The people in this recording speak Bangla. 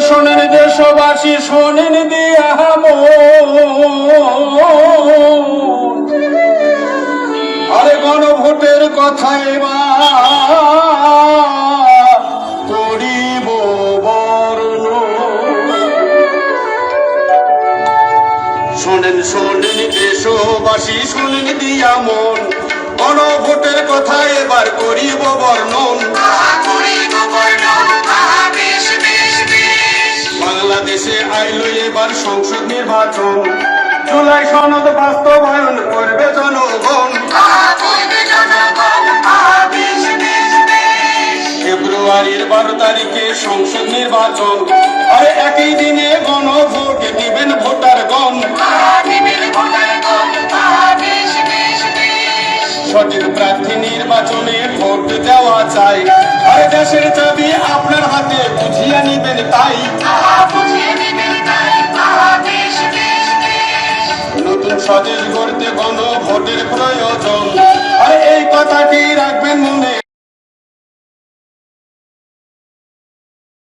শোনেন দেশবাসী, শোনেন দিয়া আরে গণভোটের কথা করিব বর্ণ। শোনেন শোনেন দেশবাসী, শোনেন দিয়া মন। গণভোটের কথা বাংলাদেশে এবার সংসদ নির্বাচন। জুলাই সনদ বাস্তবায়ন করবে জনগণ। ফেব্রুয়ারির বারো তারিখে সংসদ নির্বাচন। আরে একই দিনে গণভোট দিবেন ভোটার গণ সঠিক প্রার্থী নির্বাচনে ভোট স্বদেশ গড়তে গণ ভোটের প্রয়োজন। আর এই কথাটি রাখ